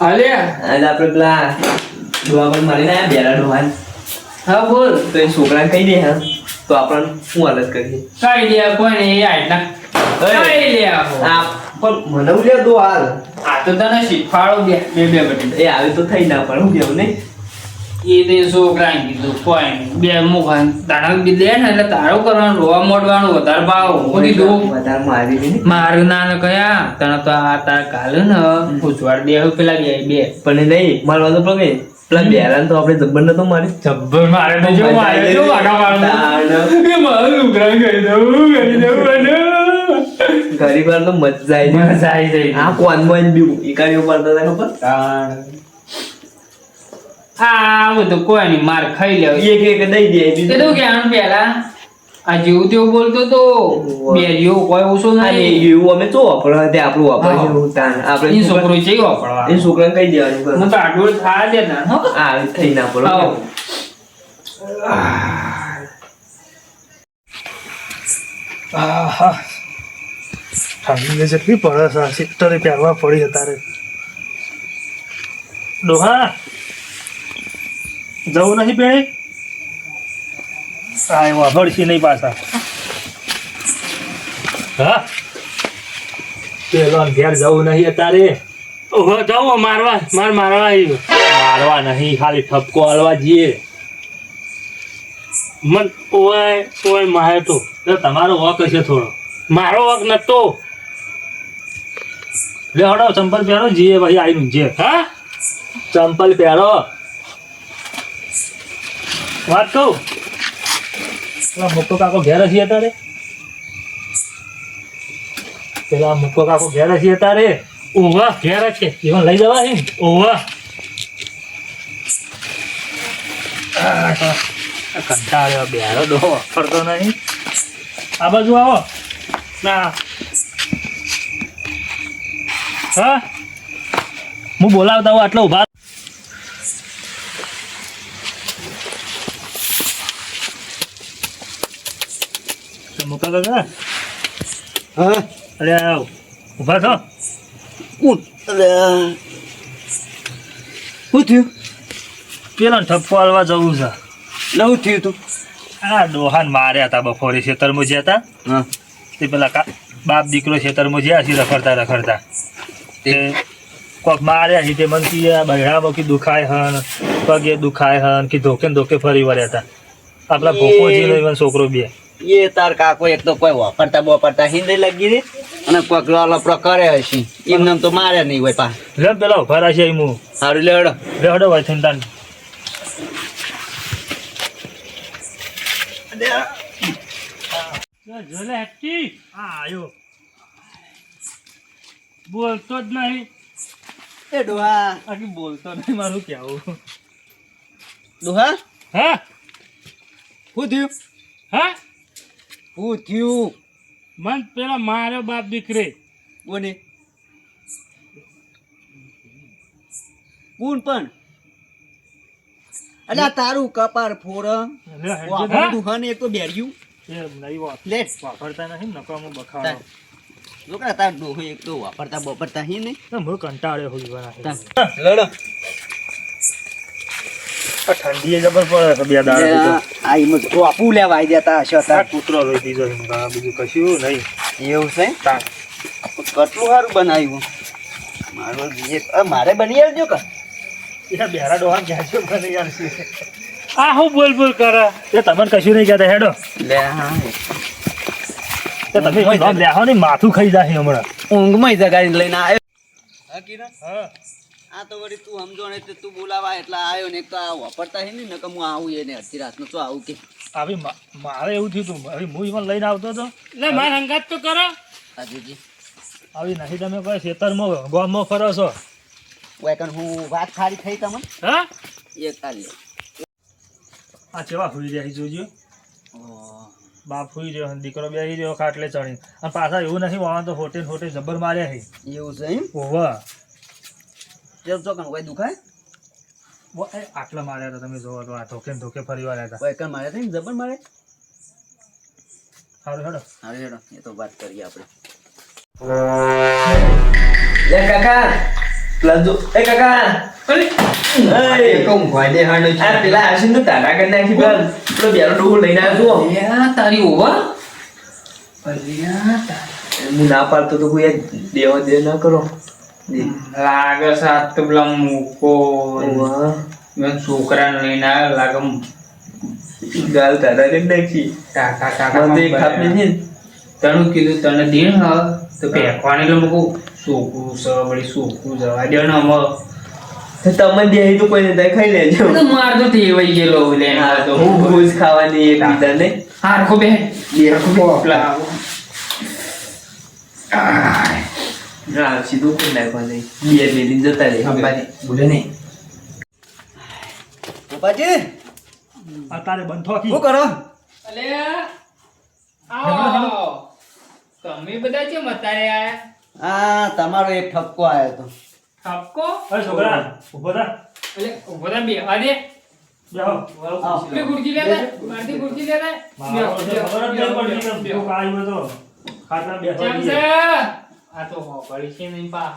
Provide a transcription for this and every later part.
હાલે અને આપણે પેલા ડોહા પણ મળીને આયા બેરા ડોહાન. હા બોલ. તો એ છોકરાને કહી દે હા. તો આપણને શું હાલત કરીએ? કઈ લે કોઈ નહીં એ આટલા કઈ લે. આ પણ મને હું લે દો હાલ? આ તો તને શીખવાડો બે બે બે બટી એ આવી તો થઈ ના પણ હું કેવું નહીં? એ તે છોકરાએ કીધું કોઈ બે મુખાન તારા બી દે ને એટલે તારો કરવાનું રોવા મોડવાનું વધારે ભાવ. હું કીધું વધારે મારી મારું ના કયા તને તો આ તાર કાલે ને ઉજવાડ દે પેલા બે બે. પણ નહીં મારવા તો પ્રમે પેલા બેરાને તો આપણે જબ્બર નતો મારી જબ્બર મારે તો જો મારે તો વાગા મારવાનું એ મારું ઉઘરા ગઈ દઉં ગઈ દઉં અને ઘણી તો મજા આવી જાય મજા આવી જાય આ કોન મોન બી ઈકાડીઓ પડતા હતા ખબર? આ બધું કોઈ નહીં માર ખાઈ લેવ એક એક દઈ દે એ તો કહેવાનું પેલા? આ જેવું તેવું બોલતો તો. બે જેવું કોઈ ઓછો નહીં. એવું અમે તો વાપરવા તે આપણું વાપરે છે હા. આપણે એ છોકરો છે વાપરવા. એ છોકરાને કહી દેવાનું હું તો આટલું થા દે ના. હો. આ થઈ ના પડો. આહા. ઠંડી જેટલી પડે છે સિત્તરે પહેરવા પડી અત્યારે ડોહા. જવું નથી પેણે? હા હળશી નહીં પાછા. હા? પેલો ઘેર જવું નહીં અત્યારે? ઓહો જવું મારવા માર મારવા આવ્યો મારવા નહીં ખાલી ઠપકો હાલવા જઈએ. મન ઓય ઓય મારે તો. તમારો વક હશે થોડો. મારો વક નતો. લે હડો ચંપલ પહેરો જીએ ભાઈ આવીને જે હા? ચંપલ પહેરો. વાત કહું? પેલા મોટો કાકો ઘેર હશે અત્યારે પેલા મૂકો કાકો ઘેર હશે અત્યારે ઓવા ઘેર છે. જીવન લઈ જવા છે ઓવા કંટાળ્યો બેરો ડો ફરતો નહીં. આ બાજુ આવો. ના. હા? હું બોલાવતા હું આટલો ઊભા મુકા કાકા હા? અરે ઊભા થો હું? અરે શું થયું? પેલા ઠપ્પો હાલવા જવું છે. નવું થયું તું? આ ડોહાન માર્યા હતા બપોરે ખેતરમાં જ્યાં હતા હા. તે પેલા બાપ દીકરો ખેતરમાં જ્યાં છે રખડતા રખડતા. તે કોક માર્યા છે તે મને કે આ બહેરામાં કે દુખાય હન પગે દુખાય હન કે ધોકે ધોકે ફરી વળ્યા હતા આપણા ભોકો જીનો છોકરો બે. એ તાર કાકો એક તો કોઈ વાપરતા બોપરતા હિન્દી લાગી રે અને કોઈક લપડો કરે હશે. એમને તો મારે નહીં હોય પા. લે પેલા ઊભા એમ હું. સારું લેવડો. લે હડો ભાઈ થઈને તાન. જોલે હેપી હા આયો. બોલતો જ નહીં. એ ડોહા આખી બોલતો નહીં મારું કેવું ડોહા હા? શું થયું? હા? શું થયું? મન પેલા માર્યો બાપ દીકરે. કોને? કોણ પણ? અલ્યા તારું કપાર ફોર દુહન એક તો બેર્યું વાત. વાપરતા નહીં નકામું બખાડો. છોકરા તાર ડોહો એક તો વાપરતા બપરતા હી નહીં તો હું કંટાળ્યો હોય. લડો. ઠંડી જબર પડે બે દાડા આ એમ ટોપું લેવા આવી જતા હશો તાર કૂતરો લઈ દીધો બીજું કશું નહીં. એવું છે. કેટલું સારું બનાવ્યું? મારું મારે બની આવજો કે? એ બેરા ડોહા છે મને યાર આ હું બોલ બોલ કરે. એ તમને કશું નહીં કહેતા હેડો. લે હા. તમે લેહો નહીં માથું ખાઈ જાય હમણાં. ઊંઘમાં જગાડી લઈને આવ્યો. હા કિરણ? હા. આ તો વળી તું સમજો ને એટલે તું બોલાવા એટલે આવ્યો ને એક તો આ વાપરતા હે ને નકર હું આવું એને અડધી રાતનું તો આવું કે. આવી મારે એવું થયું હતું હવે હું ઈવન લઈને આવતો હતો લે માર હંગાત તો કરો. હાજીજી. આવી નથી તમે કોઈ ખેતરમાં ગામમાં ફરો છો? વેકન હું વાત સારી થઈ તમને? હા? એ કાલે આ ચેવા ફૂઈ રહ્યા છે જોજો. બાપ ફૂઈ રહ્યો અને દીકરો બેસી રહ્યો ખાટલે ચડી અને પાછા એવું નથી વાવા તો હોટેલ હોટેલ જબર માર્યા છે એવું છે એમ? ઓવા જેમ ચોકન કોઈ દુખાય? આટલા માર્યા હતા તમે જોવો તો આ ધોકે ને ધોકે ફરી વાળ્યા હતા. વેકન મારે થઈ જબર મારે? સારું હેડો. હા હેડો એ તો વાત કરીએ આપણે. લે કાકા પેલા જો એ કાકા તો ના પાડતો તો કોઈ દેવા દે ના કરો. લાગે સાત પેલા મૂકો. છોકરાને લઈને આવ્યો લાગે ગાલ ટાટા કરી નાખી. ટાકા ટાકા મને તો એક હાથમાં નહીં તને કીધું તને દેણ હ તો ફેંકવાની એટલે મૂકું છોકરું છે વળી છોકરું જવા દે ને અમે તમે દે તો કોઈ નહીં ખાઈ લેજો. તો માર તો ટેવાઈ ગયેલો લે હા તો હું ભૂજ ખાવાની એક બીજાને. હારખો બે. બે. પેલા આય. સીધું કરી નાખવાની બે મેલી જતા રહે અંબાજી, ભૂલે નહીં. પપ્પાજી અત્યારે બંધ શું કરો? અલ્યા, આવો. તમે બધા કેમ અત્યારે આયા? આ તમારો એક ઠપકો આવ્યો તો. ઠપકો? અરે છોકરા ઊભો થા. એટલે ઊભો થા બે અરે. ખુરશી લેતા મારથી ખુરશી લેતા ખબર જ નહીં તો. ખાટલા બેસવા આ તો હોકળી છે નહીં પા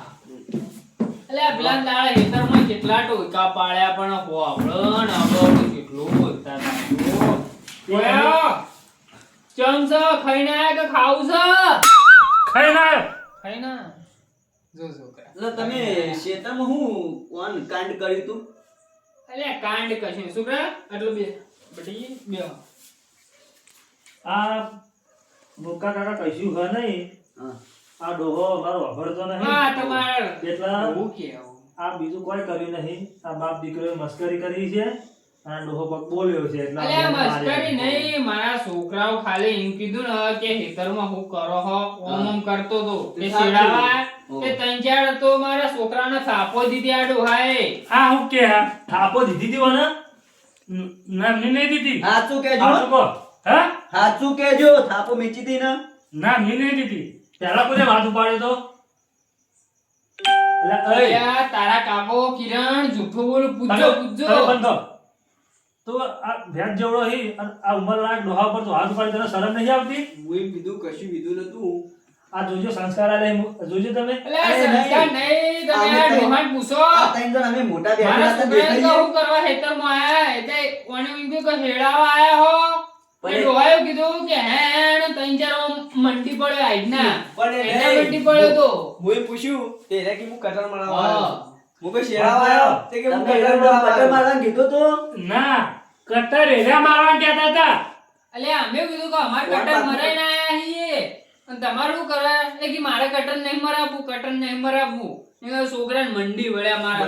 એટલે પેલા દાડા હેતરમાં કેટલા ટોયકા પાડ્યા પણ હોબળો ને કેટલું બોલતા ચમ છે? ખાઈને આયા કે ખાવું છે? ખાઈ ના આવ્યો. જો એટલે તમે શેતામાં હું કોણ કાંડ કર્યું તું? અલ્યા કાંડ કશું છોકરા આટલું બે બટી બે. આ મોકા કાકા કશું નહીં. હા. આ ડોહો મારો નહીં. હા તમાર. એટલા હું કે આ બીજું કોઈ કર્યું નહીં. આ બાપ દીકરોએ મસ્કરી કરી છે. આ ડોહો પગ બોલ્યો છે એટલે અરે મસ્કરી નહીં. મારા છોકરાઓ ખાલી એમ કીધું ને કે હેતરમાં હું કરો હો. ઓમ ઓમ કરતો તો. તે શેડાવા તે ત્રણ ચાર તો મારા છોકરાને થાપો દીધી આ ડોહાએ. આ હું કે આ થાપો દીધી દીવો ને ના મી નહીં દીધી? સાચું કેજો. હે? સાચું કેજો. થાપો મીચી હતી ને. ના મી નહીં દીધી. પહેલા કોને વાત ઉપાડ્યો તો? તારા કાકો કિરણ જૂઠું બોલું બંધ થો. તો આ ભેંસ જેવડો હી આ ઉંમરલાયક ડોહા પર તો હાથ ઉપાડી તને શરમ નહીં આવતી? હું કીધું કશું કીધું નતું. આ જોજો સંસ્કાર આલે જોજો તમે. અલ્યા સંસ્કાર નહીં. તમે આ તો- પૂછો. આ જણ અમે મોટા બેઠા મારા હતા તો હું કરવા હેતરમાં આયા એટલે ઓને ઇન્દુ કો હેડાવા આયા હો? પણ ડોહાયો કીધું કે હેણ ત્રણ ચાર મંડી પડ્યો આજના. પણ એ મંડી પડ્યો તો. હું પૂછ્યું તે રે કે હું કટર મારવા આવ્યો. હું કે શેરા આવ્યો તે કે હું કટર કટર મારવા કીધું તું? ના કટર એરિયા મારવા કહેતા હતા. એટલે અમે કીધું કે અમાર કટર મરાઈને આયા છીએ. અને તમારું શું કરે? એટલે કે મારે કટર નહીં મરાવું કટર નહીં મરાવું છોકરાને મંડી વળ્યા મારા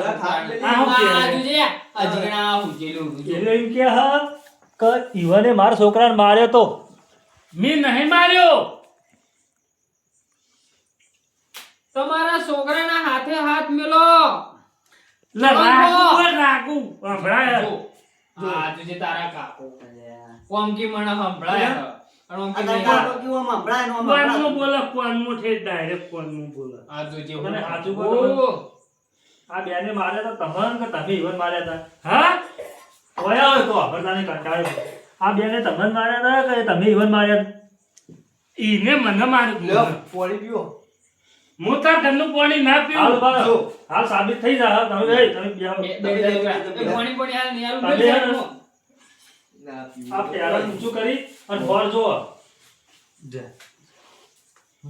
છોકરાને માર્યો તો. મેં નહીં માર્યો. તમારા છોકરાના હાથે હાથ મેલો. લે રાખું હોય સંભળાય. જો, આ જોજે તારા કાકો. ઓમ મને સંભળાય આ. તમે. બેને માર્યા હતા તમને કે તમે ઈવન માર્યા હતા હા? હોય તો કંટાળ્યો આ બેને તમને માર્યા હતા કે તમે ઈવન માર્યા? ઈને મને માર્યું પોણી પીવો હું તાર ઘરનું પાણી ના પીવું. હાલ જો. હાલ સાબિત થઈ જા. તમે જઈ તમે બેહો. બે- પાણી બે છોકરા. ભણી હાલ નહીં હાલ તમે. ના પીવું. આ પેલા ઊંચું કરી અને હોર જોવો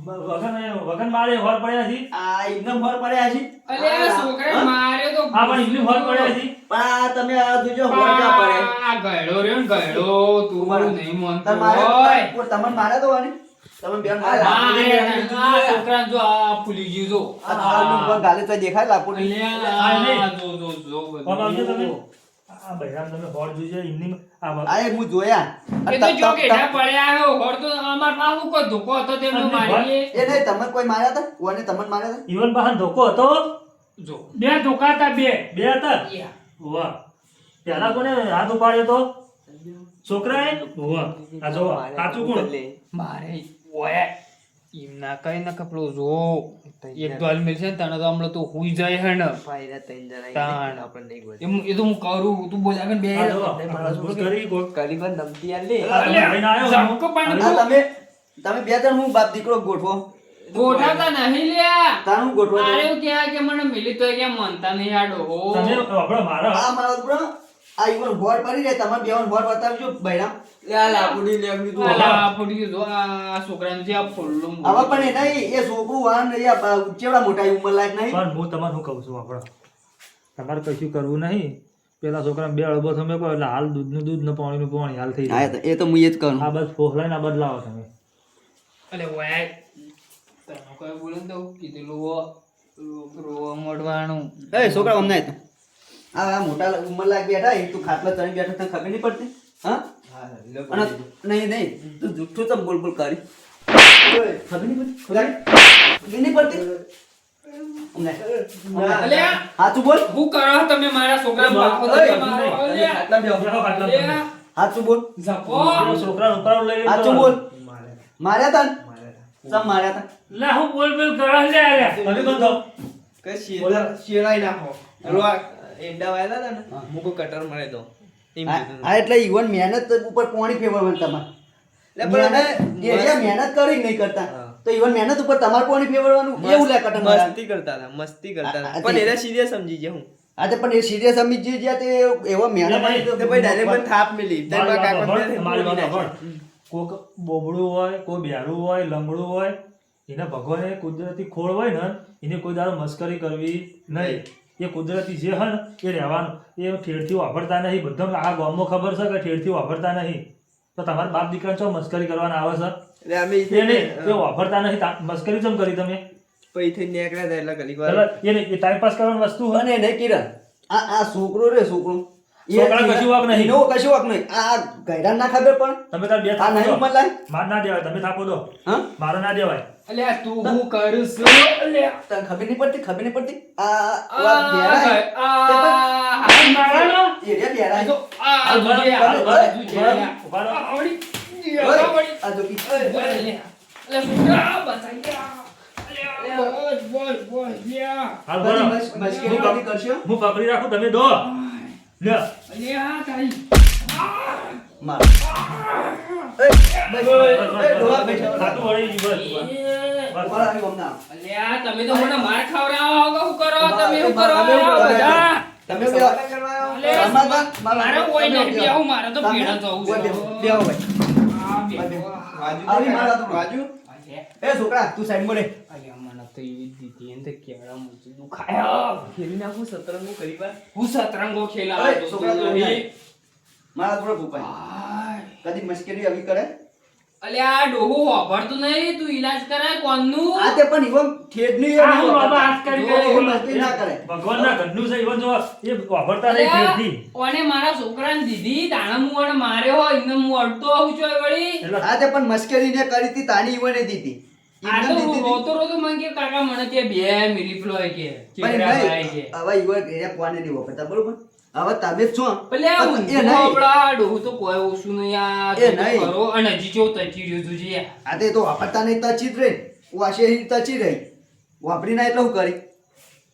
વગન વગન મારે હોર પડ્યા છે. આ એકદમ હોર પડ્યા છે. અલે આ છોકરાએ માર્યો તો આ પણ ઇંગ્લિશ હોર પડ્યા છે. પણ આ તમે આ જોજો હોર ક્યાં પડે. આ ગયડો રે ગયડો તું મારું નહીં માનતો. તમારે હોય. તમારે મારે તો વાને તમે બેન આ માર્યા આ છોકરાને જો આ ફૂલી ગયું જો. આ થાળનું પણ ગાલે તો દેખાય લાપુ અલ્યા, આ જો જો જો બધું. તમે? આ બૈરામ તમે હોર જોજો ઇમની આ વ- આ એ હું જોયા. એ તો જો કેઢા પડ્યા હે, હોર તો અમાર પાસે કોઈ ધોકો હતો તેમને અને એ નહીં તમે કોઈ માર્યા હતા? કોને તમને માર્યા હતા? ઈવન બહાર ધોકો હતો? જો. બે ધોકા હતા બે. બે હતા. વાહ. પેલા કોને હાથ ઉપાડ્યો તો? છોકરાએ? વાહ આ જો કાચું કોણ? મારે ઓય. એમના કઈ ના કપડો જો. એક હાલ મિલશે ને તને તો હમણાં તો હુઈ જાય હે ને. ફાયદા ત્રણ જરાય તાણ. આપણને એ તો હું કરું. તું બોલ આગળ બે. આ કરી કોક. કરી પણ નમતી આલે. ઝાપકો પાણી તમે તમે બે જણ હું બાપ દીકરો ગોઠવો. ગોઠવતા નહીં લ્યા. તારું ગોઠવા. આરે એવું કહેવાય કે મને મિલી તો કે મનતા નહીં આડો તમે આપણો મારો. હા મારા આ ઈવન વોટ પડી જાય તમારે બેવાન વોટ બતાવજો બૈરામ. આલા ફૂટી ગયું જો આ છોકરાને જે આ ફૂલ્લું હવે પણ એ નહીં એ છોકરું વાન આ બા- ચેવડા મોટા ઉંમર લાયક નહીં? પણ હું તમને શું કહું છું આપણા? તમારે કશું કરવું નહીં. પેલા છોકરા બે અળબો તમે કહો એટલે હાલ દૂધનું દૂધ ને પાણીનું પાણી હાલ થઈ જાય એ તો- એ તો હું એ જ કરું. આ બસ ફોહલાઈને આ બદલાવો તમે. અલે વાય તને કોઈ બોલે તો કીધેલું રોવા મોડવાનું એ છોકરા અમને તો. આ મોટા ઉંમર લાયક બેઠા એ તું ખાટલા ચડી બેઠા તને ખબર નહીં પડતી? હા? નહીં નહીં તું જુઠ્ઠું તમ બોલ બોલ કરી. ઓય, ખબર નહીં પડતી? ખબર નહીં પડતી? હાચું બોલ. હું કરો તમે મારા છોકરા હાચું બોલ. ઝપો. છોકરા લઈ હાચું બોલ. માર્યા તા. ને? માર્યા તા. લા હું બોલ બોલ કરો લે આર્યા. તમે કોણ મળે તો. હા, એટલે ઈવન મહેનત ઉપર પોણી ફેરવવાનું તમારે. મહેનત જે જે મહેનત કરી નહીં કરતા તો ઈવન મહેનત ઉપર તમારે પોણી ફેવરવાનું એવું લે કટર મસ્તી કરતા હતા મસ્તી કરતા આ- હતા પણ તે- એને સિરિયસ સમજી ગયા હું. આજે પણ એ સિરિયસ સમજી જ્યાં તે એવો મહેનત પડી તો ભાઈ ડાયરેક્ટ મને થાપ મિલી. તારી કાકા. કોક બોબડું હોય કોઈ બેરું હોય લંગડું હોય એને ભગવાને કુદરતી ખોળ હોય ને એને કોઈ દાડો મસ્કરી કરવી નહીં. એ કુદરતી જે હન એ રહેવાનું. એ ઠેરથી વાપરતા નહીં. બધા આ ગામમાં ખબર છે કે ઠેરથી વાપરતા નહીં? તો તમારા બાપ દીકરા ચો મસ્કરી કરવાના આવે એટલે અમે છે એ નહીં એ વાપરતા નહીં. તા- મસ્કરી ચમ કરી તમે? પૈથી નીકળ્યા હતા એટલે ઘણી વાર. પેલા એ નહીં એ ટાઈમ પાસ કરવાની વસ્તુ હોય? અને નહીં કિરણ આ આ છોકરો રે છોકરો. એ- છોકરા કશું વાંક નહીં. એનો કશું વાંક નહીં. આ ગયડા ના ખબર પણ? તમે તાર બે થાપો નહીં. માર ના દેવાય તમે થાપો દો. હા? મારો ના દેવાય. અલ્યા તું હું કરું છું અલ્યા. તને ખબર નહીં પડતી ખબર નહીં પડતી? આ આ બેરા. આ હાથ મારવાનો. એ રે બેરા તો આ જોજે, આ ભરો. અલ્યા. ઊભા આ જો ઈ. અલ્યા, અલ્યા, કરશો? હું પકડી રાખું તમે દો. લ્યો. અલ્યા, તારી. માર તમે તો મને ખવડાવો શું કરો તમે શું કરો? બધા? તમે કોઈ તો જવું છે. આવી તો. એ છોકરા તું સાઈડ રે મને તો એવી દીધી એને તો મૂકી દુખાયા. ખેલી નાખું સતરંગનું કરી પાર. હું સતરંગો ઓય, છોકરા તો તું નહીં. મારા થોડો ભૂપાઈ કદી મશ્કેલી આવી કરે? અલ્યા, આ ડોહું વાપરતું નહીં તું ઈલાજ કરાય કોનનું? આ તે પણ ઈવન ઠેડની એ આ હું બાબા હાથ કરી કરી મસ્તી ના કરે. ભગવાનના ઘરનું છે ઈવન જો એ વાપરતા નહીં ઠેડની ઓને મારા છોકરાને દીધી? તાણે ઓને માર્યો હોય એને હું અડતો આવું છું વળી? આ તે પણ મશ્કેલી ને કરી હતી તાણી ઈવને દીધી. આ તો રોતો રોતો મને કે કાકા મને કે બે મિલી ફ્લો કે પણ ભાઈ કે હવે ઈવન એ કોને દીવો વાપરતા બરોબર? હવે તમે છો. એ આપડા ડોહું તો કોઈ ઓછું નહીં. આ એ નહીં. ખરો અને હજી જેવું તચી રહ્યું તું આ તે તો વાપરતા નહીં તચી જ રહી. તચી રહી. વાપરી ના એટલે હું કરી?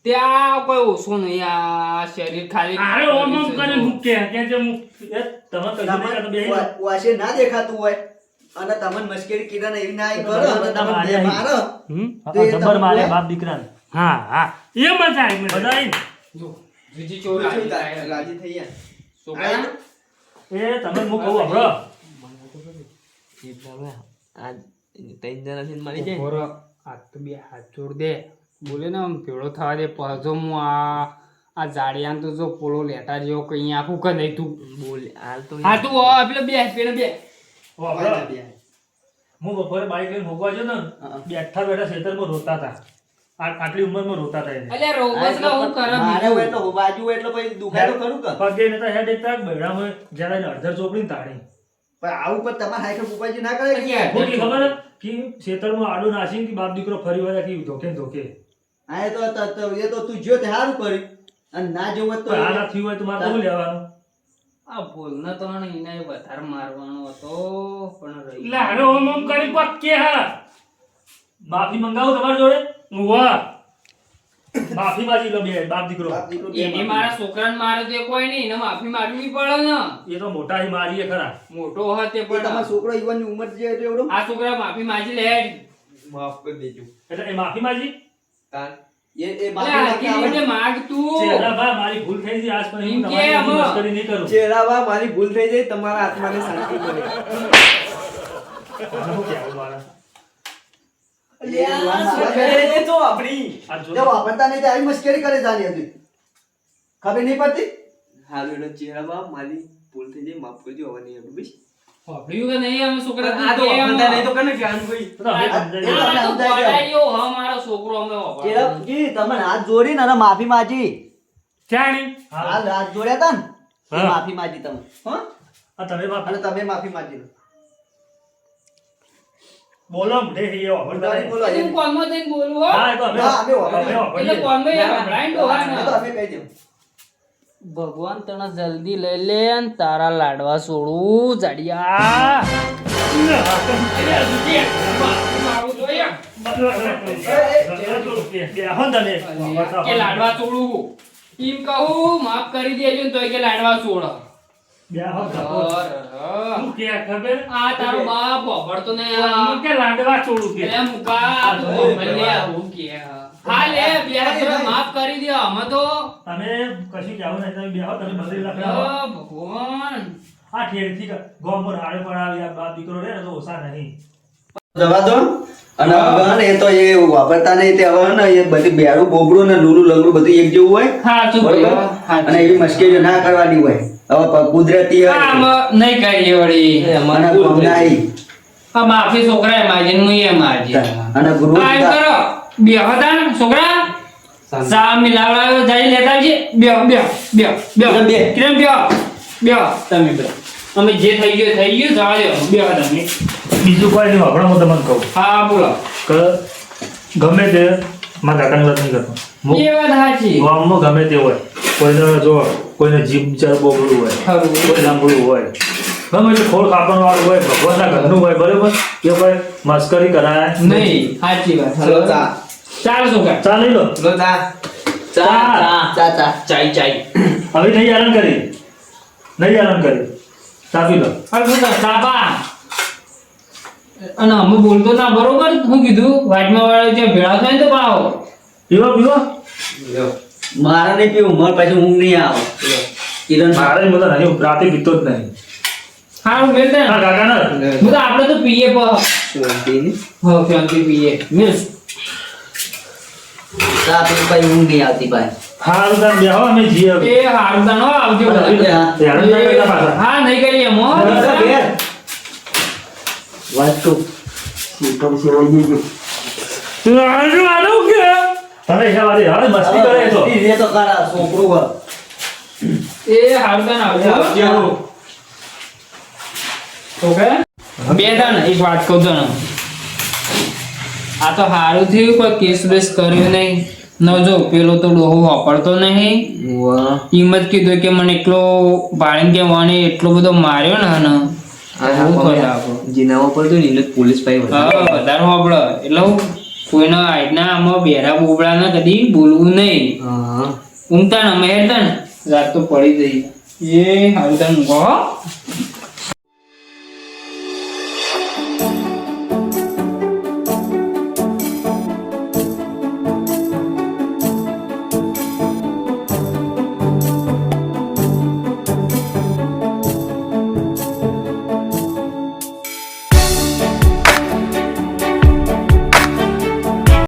ત્યાં કોઈ ઓછું નહીં. આ શરીર ખાલી ઓમ ઓમ મૂકે કે જે તમે વાશે ના દેખાતું હોય અને તમને મશ્કરી કિરણ એવી ના કરો અને તમને મારો. બાપ. હા હા. એ મજા આવી મને. બધા જો. બીજી ચોર શું આવી થાય? જાય. રાજી થઈ ગયા. છોકરા એ તમે હું કહું હંભળો. આ ત્રણ જણાથી મળી જાય ખોરો આ તો બે હાથ જોડ દે બોલે ને આમ ભેળો થવા દે પાછો હું આ આ જાડિયાને તો જો પોલો લેટા જેવો કઈ આખું કે નહીં તું બોલ હાલ તો હા તું આ પેલો બે પેલો બે હું બપોરે બાઈક લઈને મૂકવા ગયો ને. બેઠા બેઠા ખેતરમાં રોતા હતા આટલી ઉંમરમાં રોતા થાય એટલે રોવસ રોબસ હું કરે મારે હોય તો બાજુ હોય એટલે પછી દુખાય તો ખરું કે? પગે નતા હેડ એક તાક હોય જ્યારે અડધર ચોપડી તાણી. પણ આવું પણ તમારે હાઈકર ઉપાજી ના કરે કે ખોટી ખબર? કે ખેતરમાં આડો નાસી કે બાપ દીકરો ફરી વળ્યા કે ધોકે ને ધોકે. આ એ તો ત- ત- એ તો તું જો તે હારું કરી અને ના જેવું તો પણ આ ના થયું હોય તો મારે શું લેવાનું? આ ભૂલને તો એને વધારે મારવાનો હતો પણ રહી હારે ઓમ ઓમ કરી પક્કે કે હા. માફી મંગાવું તમારી જોડે. વાહ માફી માંગી લો બે બાપ દીકરો. એને મારા છોકરાને મારે તે કોઈ નહીં ને માફી માંગવી પડે ને. એ તો મોટા હી મારીએ ખરા. મોટો હોય તે એ તમારો પણ છોકરો યુવાનની ઉંમર જે એટલે એવડો? આ છોકરા માફી માંગી લે માફ કરી દેજો. એટલે એ માફી માંગી? તાન એ એ માફી રીતે માગ તું ચેહરાબા, મારી ભૂલ થઈ ગઈ આજ પછી હું તમારી. મસ્કરી નહીં કરું. ચેરાવા મારી ભૂલ થઈ જાય તમારા આત્માને શાંતિ મળે શું કહેવું મારે? તો આપણી જો- જો વાપરતા નહીં આવી મશ્કરી કરે જાની હતી. ખબર નહીં પડતી? હાલ એનો મારી ભૂલ થઈ જાય માફ કરજો હવે નહીં આપું બસ. સાંભળ્યું કે નહીં અમે છોકરા આ તો વાપરતા નહીં તો કને જ્ઞાન ભાઈ તો હવે આ- સમજાઈ એ ગયું. આ તો ગોડાયો, હા, મારો છોકરો અમે વાપરતો જી તમે હાથ જોડીને અને માફી માજી ચાણી હાલ હાથ જોડ્યા તા ને? માફી માજી તમે હો? તમે માફી- તમે માફી માંગી લો. બોલો મુઢે હી એવો, ઉડાડી બોલો તું એમ. કોનમાં જઈને બોલવું હો? હા, તો અમે- હા, અમે વાપરીએ. એટલે કોનમાં એ યાર બ્લાઇન્ડ ડોહાને. એ તો અમે કહી દઉં. ભગવાન તને જલ્દી લઈ લે અને તારા લાડવા છોડું જાડિયા. ને લાડવા છોડું એમ કહું માફ કરી દેજો ને તોય કે લાડવા છોડ માફ કરી દે અમે તો તમે કશું કહેવું નહીં તમે બેહો તમે બદલી લખો ભગવાન. આ ઠેરથી ક- ગોમમાં હાડે પડાવી આ દીકરો રહે તો ઓછા નહીં. જવા દો. અને હવે એ તો એ વાપરતા નહીં તે હવે ને એ બધી બેરું બોબડું ને લૂલું લંગડું બધું એક જેવું હોય. અને એવી મુશ્કેલીઓ ના કરવાની હોય. હવે કુદરતી હા, હોય આમાં નહીં કરીએ વળી. અને ગમના આ માફી છોકરાએ માજી હું એ માજી અને ગુરુ કરો. બે હતા છોકરા. સા મિલાવડાવ્યો જઈ લેતા આવજે. બે બે બે બે બે. કિરણ બે બે તમે બે અમે જે થઈ ગયો થઈ ગયો જવા દો બે બીજું કોઈ નહીં હમણાં હું તમને કહું. હા બોલો. કે ગમે તે મારા કાકાની વાત નહીં કરતો એ વાત સાચી ગામમાં ગમે તે હોય. કોઈને જો કોઈને જીભ બિચાર બોગડું હોય કોઈ લાંબડું હોય. ગમે તે ખોળ કાપણ વાળું હોય ભગવાનના ઘરનું હોય બરોબર? કે ભાઈ મસ્કરી કરાય. નહીં સાચી વાત. હલો ચા. ચાલ છોકરા ચા લઈ લો. હલો ચા. ચા ચા. ચા ચાઈ ચાઈ હવે નહીં આરામ કરી. નહીં આરામ કરી. ચા પી લો. અરે શું કર સાબા અને અમે બોલતો ના બરોબર? હું કીધું વાટમાં વાળો જે ભેળા થાય ને તો પાવો પીવો? પીવો મારે નહીં પીવું મારે પછી ઊંઘ નહીં આવે. કિરણ. મારે બધા નહીં રાતે પીતો જ નહીં. હારું મેલ દે હા કાકા ના. હું તો આપણે તો પીએ પ. હા હો શાંતિ પીએ. મિસ. પીવું પછી ઊંઘ નહીં આવતી ભાઈ હારદાન બેહો અમે જીએ એ હારદાન આવજો. હા. હા. નહીં કરીએ મો ઘેર, ઘેર. સીટો સેવાઈ ગઈ છે. આનું આનું કે? તમે આજે હવે મસ્તી કરે તો રે તો ખરા, છોકરું હોય. એ હારું તાન આવજો ઓકે? બે દાન એક વાત કહું તને. આ તો સારું થયું કોઈ કેસ બેસ કર્યું નહીં. ન જો પેલો તો ડોહો વાપરતો નહીં. હિંમત કીધું કે મને એટલો ભાડે કે મને એટલો બધો માર્યો ને જીનામાં પડતું ને એને પોલીસ પાસે વધારે. હા એટલે હું કોઈના આજના આમાં બેરા બોબડાને કદી બોલવું નહીં. ઉમતાણ અમે હેરતા ને. રાત તો પડી જઈ એ હારું તને ઊંઘો હો.